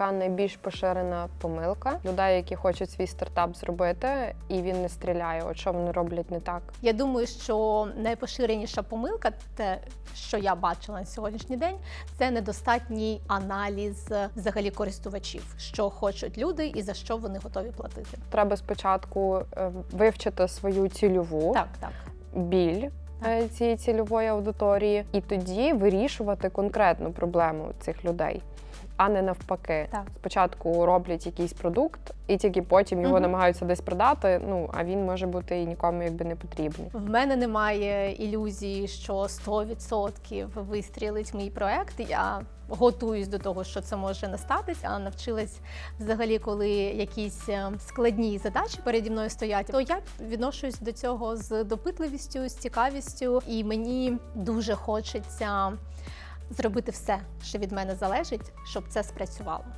яка найбільш поширена помилка людей, які хочуть свій стартап зробити, і він не стріляє. От що вони роблять не так? Я думаю, що найпоширеніша помилка, те, що я бачила на сьогоднішній день, це недостатній аналіз взагалі користувачів, що хочуть люди і за що вони готові платити. Треба спочатку е, вивчити свою цільову Так, так. біль. е, Цієї цільової аудиторії, і тоді вирішувати конкретну проблему цих людей, а не навпаки. Так. Спочатку роблять якийсь продукт, і тільки потім його Мгм. намагаються десь продати. Ну а він може бути і нікому якби не потрібний. В мене немає ілюзії, що 100% вистрілить мій проект. Я готуюсь до того, що це може не статись, а навчилась взагалі, коли якісь е, складні задачі переді мною стоять, то я відношусь до цього з допитливістю, з цікавістю, і мені дуже хочеться зробити все, що від мене залежить, щоб це спрацювало.